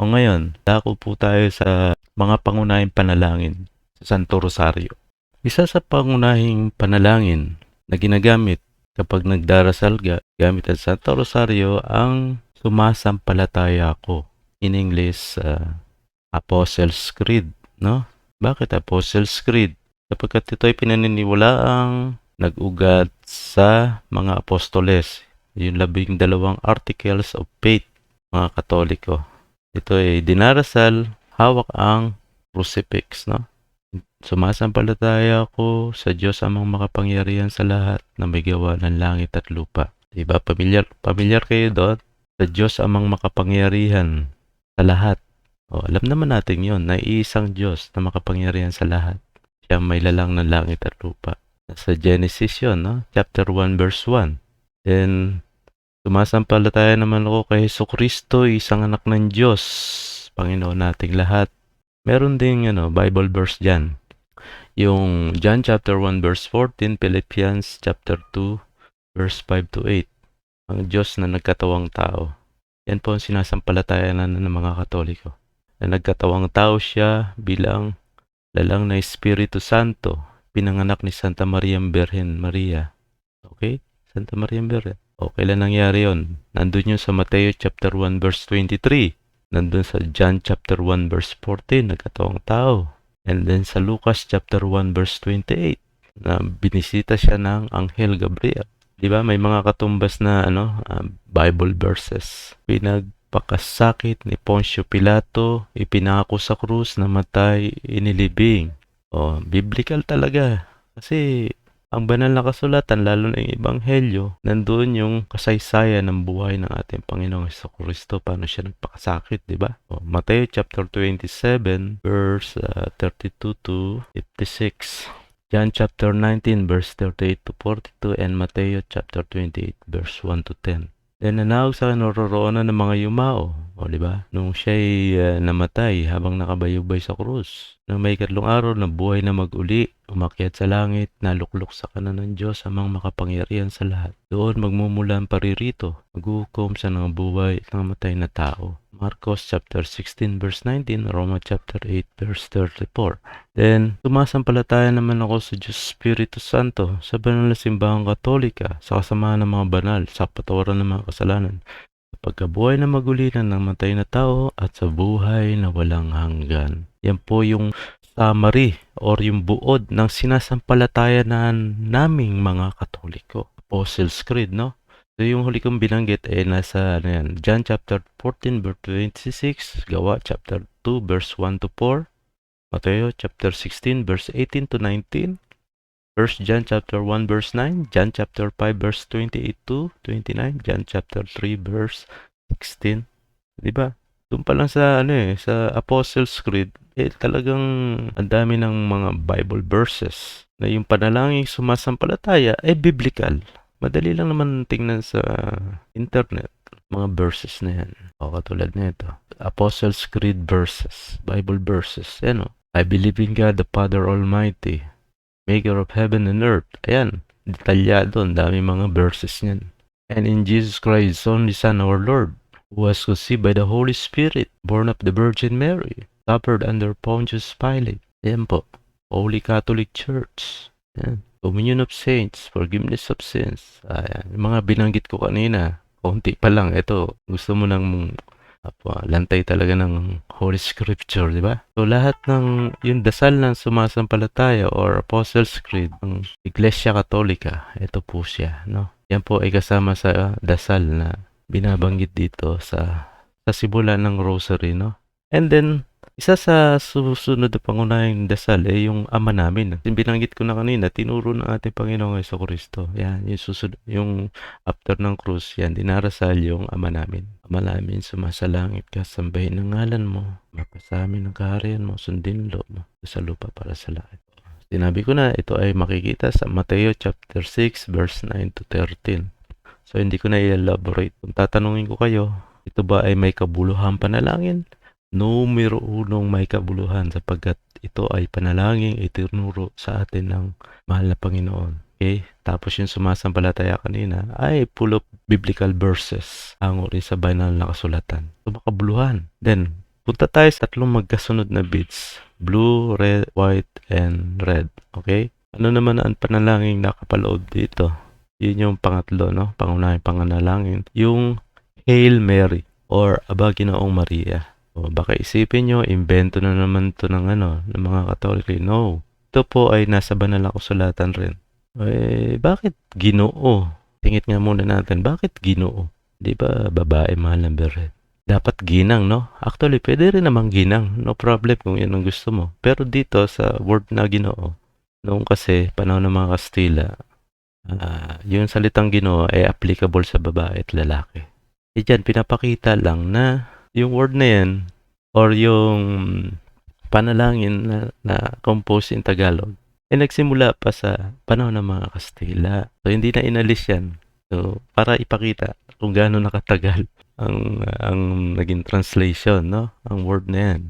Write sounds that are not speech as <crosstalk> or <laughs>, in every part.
O ngayon, dako po tayo sa mga pangunahing panalangin sa Santo Rosario. Isa sa pangunahing panalangin na ginagamit kapag nagdarasal ga, gamit ang Santo Rosario ang sumasampalataya ako. In English, uh, Apostles' Creed, no? Bakit Apostles' Creed? Sapagkat ito ay pinaniniwalaang nag-ugat sa mga apostoles, yung labing dalawang articles of faith, mga katoliko. Ito ay dinarasal, hawak ang crucifix, no? Sumasampalataya ako sa Diyos amang makapangyarihan sa lahat na may gawa ng langit at lupa. Diba? Pamilyar, pamilyar kayo doon? Sa Diyos amang makapangyarihan sa lahat. O, alam naman natin yon na iisang Diyos na makapangyarihan sa lahat. Siya may lalang ng langit at lupa. Sa Genesis yon, no? chapter 1 verse 1. Then, sumasampalataya naman ako kay Heso Kristo, isang anak ng Diyos, Panginoon nating lahat. Meron ding ano, Bible verse dyan. Yung John chapter 1 verse 14, Philippians chapter 2 verse 5 to 8. Ang Diyos na nagkatawang tao. Yan po ang sinasampalataya na ng mga Katoliko. Na nagkatawang tao siya bilang lalang na Espiritu Santo, pinanganak ni Santa Maria Birhen Maria. Okay? Santa Maria Birhen. O kailan nangyari yon? Nandun yun sa Mateo chapter 1 verse 23. Nandun sa John chapter 1 verse 14, nagkatawang tao. And then sa Lucas chapter 1 verse 28, na binisita siya ng Anghel Gabriel. 'Di ba? May mga katumbas na ano, uh, Bible verses. Pinagpakasakit ni Poncio Pilato, ipinako sa krus, namatay, inilibing. Oh, biblical talaga. Kasi ang banal na kasulatan, lalo na yung ebanghelyo, nandoon yung kasaysayan ng buhay ng ating Panginoong Heso Kristo, paano siya nagpakasakit, di ba? O, Mateo chapter 27, verse uh, 32 to 56. John chapter 19, verse 38 to 42, and Mateo chapter 28, verse 1 to 10. Then nanawag sa naroroonan ng mga yumao, o di ba? Nung siya'y uh, namatay habang nakabayubay sa krus. Nang may katlong araw na buhay na mag-uli, umakyat sa langit, naluklok sa kanan ng Diyos amang makapangyarihan sa lahat. Doon magmumula ang paririto, maghukom sa mga buhay at mga matay na tao. Marcos chapter 16 verse 19, Roma chapter 8 verse 34. Then, sumasampalataya naman ako sa Diyos Espiritu Santo sa banal na simbahang katolika sa kasamahan ng mga banal sa patawaran ng mga kasalanan sa pagkabuhay na magulinan ng matay na tao at sa buhay na walang hanggan. Yan po yung summary or yung buod ng sinasampalatayanan naming mga katoliko. Apostles' Creed, no? So yung huli kong binanggit ay nasa ano yan, John chapter 14 verse 26, Gawa chapter 2 verse 1 to 4, Mateo chapter 16 verse 18 to 19, 1 John chapter 1 verse 9, John chapter 5 verse 28 to 29, John chapter 3 verse 16. 'Di ba? Doon pa lang sa ano eh, sa Apostles' Creed, eh talagang ang dami ng mga Bible verses na yung panalangin sumasampalataya ay eh, biblical. Madali lang naman tingnan sa internet mga verses na yan. O katulad nito. Apostles' Creed verses. Bible verses. Yan o. I believe in God the Father Almighty, maker of heaven and earth. Ayan. Detalyado. Ang dami mga verses niyan. And in Jesus Christ, only Son, our Lord, who was conceived by the Holy Spirit, born of the Virgin Mary, suffered under Pontius Pilate. Ayan po. Holy Catholic Church. Ayan. Communion of Saints, Forgiveness of Sins. Ayan. Yung mga binanggit ko kanina, konti pa lang. Ito, gusto mo nang Apo, lantay talaga ng Holy Scripture, di ba? So, lahat ng yung dasal ng sumasampalataya or Apostles' Creed ng Iglesia Katolika, ito po siya, no? Yan po ay kasama sa dasal na binabanggit dito sa sa sibulan ng rosary, no? And then, isa sa susunod na pangunahing dasal ay yung ama namin. Binanggit ko na kanina, tinuro ng ating Panginoong Yeso Kristo. Yan, yung susunod, yung after ng krus, yan, dinarasal yung ama namin. Ama namin, sumasalangit ka, sambahin ng ngalan mo, mapasamin ang kaharian mo, sundin loob mo, sa lupa para sa lahat. Sinabi ko na, ito ay makikita sa Mateo chapter 6, verse 9 to 13. So, hindi ko na i-elaborate. Kung tatanungin ko kayo, ito ba ay may kabuluhan panalangin? Numero unong may kabuluhan sapagkat ito ay panalangin itinuro sa atin ng mahal na Panginoon. Okay? Tapos yung sumasampalataya kanina ay full of biblical verses hango rin sa banal na kasulatan. So makabuluhan. Then, Punta tayo sa tatlong magkasunod na beads. Blue, red, white, and red. Okay? Ano naman ang panalangin nakapaloob dito? Yun yung pangatlo, no? Pangunahing panganalangin. Yung Hail Mary or Aba Ginoong Maria. O baka isipin nyo, invento na naman to ng ano, ng mga Katoliko. No. Ito po ay nasa banal na kasulatan rin. Eh, bakit ginoo? Tingit nga muna natin, bakit ginoo? Di ba babae mahal ng beret? Dapat ginang, no? Actually, pwede rin namang ginang. No problem kung yun ang gusto mo. Pero dito sa word na ginoo, noong kasi panahon ng mga Kastila, ah, yung salitang ginoo ay applicable sa babae at lalaki. E dyan, pinapakita lang na yung word na yan or yung panalangin na, na compose in Tagalog ay nagsimula pa sa panahon ng mga Kastila. So, hindi na inalis yan. So, para ipakita kung gaano nakatagal <laughs> ang ang naging translation, no? Ang word na yan.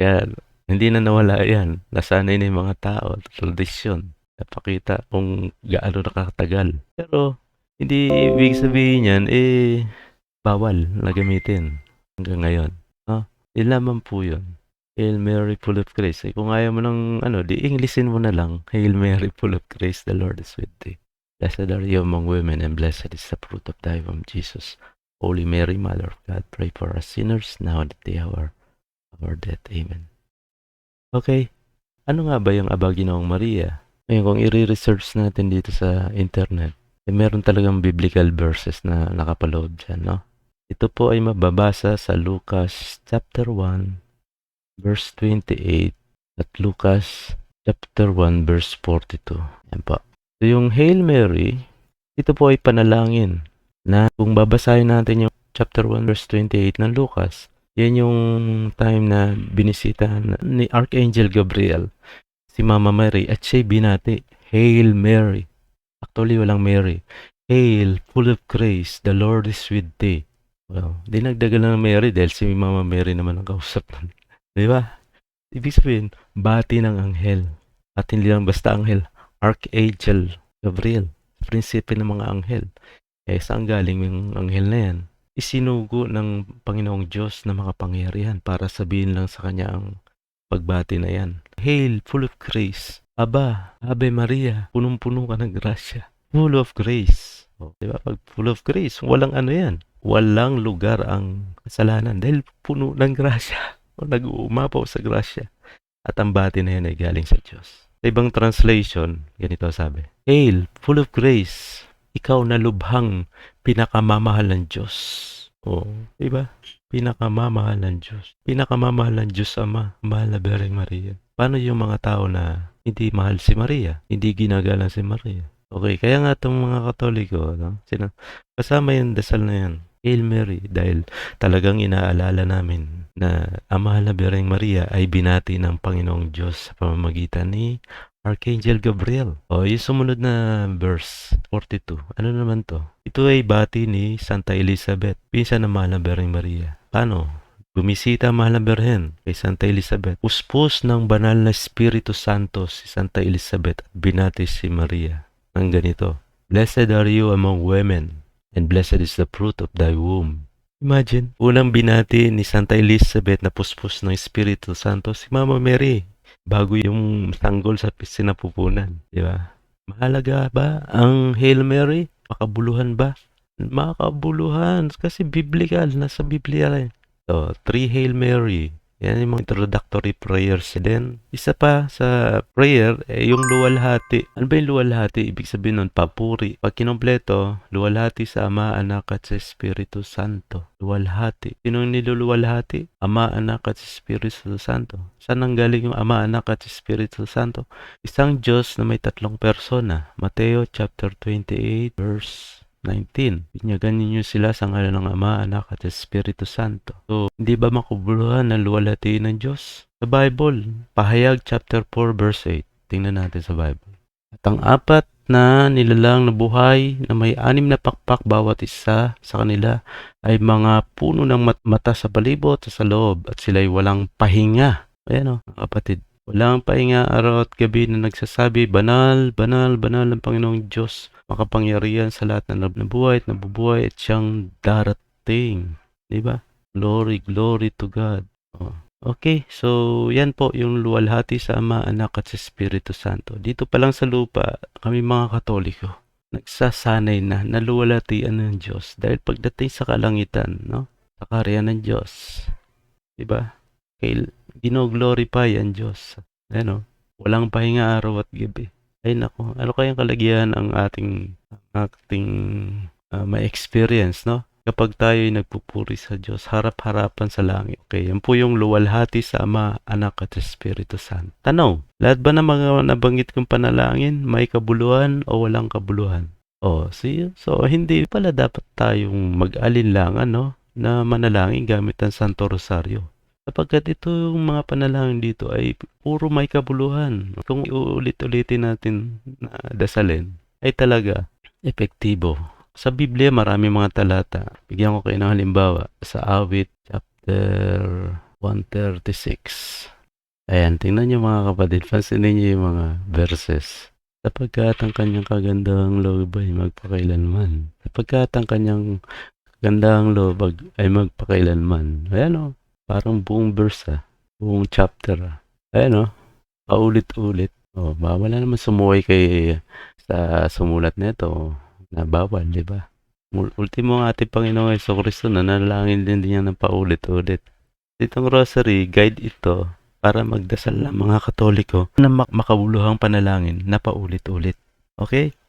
Kaya, hindi na nawala yan. Nasanay na yung mga tao, tradisyon. Napakita kung gaano nakatagal. Pero, hindi ibig sabihin yan, eh, bawal na gamitin hanggang ngayon. No? Yun lamang po yun. Hail Mary, full of grace. Eh, kung ayaw mo ng, ano, di Englishin mo na lang. Hail Mary, full of grace, the Lord is with thee. Blessed are you among women, and blessed is the fruit of thy womb, Jesus. Holy Mary, Mother of God, pray for us sinners, now and at the hour of our death. Amen. Okay, ano nga ba yung Aba Maria? Ngayon, kung i-research natin dito sa internet, eh, meron talagang biblical verses na nakapaloob dyan, no? Ito po ay mababasa sa Lucas chapter 1, verse 28 at Lucas chapter 1, verse 42. Yan po. So yung Hail Mary, ito po ay panalangin na kung babasahin natin yung chapter 1, verse 28 ng Lucas, yan yung time na binisita ni Archangel Gabriel si Mama Mary at siya'y binati, Hail Mary. Actually, walang Mary. Hail, full of grace, the Lord is with thee. Well, dinagdagan lang ng Mary dahil si Mama Mary naman ang kausap nun. <laughs> Di ba? Ibig sabihin, bati ng anghel. At hindi lang basta anghel, Archangel Gabriel, prinsipe ng mga anghel. Eh, saan galing yung anghel na yan? Isinugo ng Panginoong Diyos na makapangyarihan para sabihin lang sa kanya ang pagbati na yan. Hail, full of grace. Aba, Ave Maria, punong-puno ka ng grasya. Full of grace. O, di ba? Pag full of grace, walang ano yan. Walang lugar ang kasalanan dahil puno ng grasya. <laughs> O nag-uumapaw sa grasya. At ang bati na yan ay galing sa Diyos. Sa ibang translation, ganito sabi, Hail, full of grace, ikaw na lubhang pinakamamahal ng Diyos. O, di ba? Pinakamamahal ng Diyos. Pinakamamahal ng Diyos Ama, mahal na Bereng Maria. Paano yung mga tao na hindi mahal si Maria? Hindi ginagalang si Maria? Okay, kaya nga itong mga katoliko, no? Sina, kasama yung dasal na yan. Hail Mary, dahil talagang inaalala namin na ang mahal na Bereng Maria ay binati ng Panginoong Diyos sa pamamagitan ni Archangel Gabriel. O, yung sumunod na verse, 42. Ano naman to? Ito ay bati ni Santa Elizabeth, pinsan ng mahal na Bereng Maria. Paano? Bumisita mahal na Berhen kay Santa Elizabeth. Puspos ng banal na Espiritu Santo si Santa Elizabeth at binati si Maria ng ganito. Blessed are you among women, and blessed is the fruit of thy womb. Imagine, unang binati ni Santa Elizabeth na puspos ng Espiritu Santo si Mama Mary bago yung sanggol sa sinapupunan. Di ba? Mahalaga ba ang Hail Mary? Makabuluhan ba? Makabuluhan kasi biblical, nasa Biblia rin. So, three Hail Mary. Yan yung mga introductory prayers. Then, isa pa sa prayer, eh, yung luwalhati. Ano ba yung luwalhati? Ibig sabihin nun, papuri. Pag kinompleto, luwalhati sa Ama, Anak at sa Espiritu Santo. Luwalhati. Sino yung niluluwalhati? Ama, Anak at Espiritu Santo. Saan ang galing yung Ama, Anak at Espiritu Santo? Isang Diyos na may tatlong persona. Mateo chapter 28 verse 19. Binyagan ninyo sila sa ngalan ng Ama, Anak at Espiritu Santo. So, hindi ba makubuluhan ng luwalhatiin ng Diyos? Sa Bible, Pahayag chapter 4 verse 8. Tingnan natin sa Bible. At ang apat na nilalang na buhay na may anim na pakpak bawat isa sa kanila ay mga puno ng mat- mata sa palibot sa loob at sila'y walang pahinga. Ayan o, mga kapatid. Walang pahinga araw at gabi na nagsasabi, banal, banal, banal ng Panginoong Diyos, makapangyarihan sa lahat na nabubuhay at nabubuhay at siyang darating. Di ba? Glory, glory to God. Oh. Okay, so yan po yung luwalhati sa Ama, Anak at sa Espiritu Santo. Dito pa lang sa lupa, kami mga Katoliko, nagsasanay na na luwalhatian ng Diyos dahil pagdating sa kalangitan, no? Sa karya ng Diyos, 'di ba? Gino-glorify ang Diyos. Ano? Walang pahinga araw at gabi. Ay nako, ano kayang kalagyan ang ating ating ah, ma-experience, no? Kapag tayo ay nagpupuri sa Diyos, harap-harapan sa langit. Okay, yan po yung luwalhati sa Ama, Anak at Espiritu Santo. Tanong, lahat ba ng mga nabanggit kong panalangin may kabuluhan o walang kabuluhan? Oh, see? So, hindi pala dapat tayong mag-alinlangan, no? Na manalangin gamit ang Santo Rosario. Sapagkat ito yung mga panalangin dito ay puro may kabuluhan. Kung uulit-ulitin natin na dasalin, ay talaga epektibo. Sa Biblia, marami mga talata. Bigyan ko kayo ng halimbawa. Sa Awit, chapter 136. Ayan, tingnan niyo mga kapatid. Pansinin niyo yung mga verses. Sapagkat ang kanyang kagandahang loob ay magpakailanman. Sapagkat ang kanyang kagandahang loob ay magpakailanman. Ayan o, parang buong verse ah. Buong chapter ah. Ayan o, paulit-ulit. O, bawal na naman sumuway kay sa sumulat nito na bawal, di ba? Ultimo ang ating Panginoong Yeso Kristo na nanalangin din niya ng paulit-ulit. Itong rosary, guide ito para magdasal ang mga Katoliko mak- makabuluhang panalangin na paulit-ulit. Okay?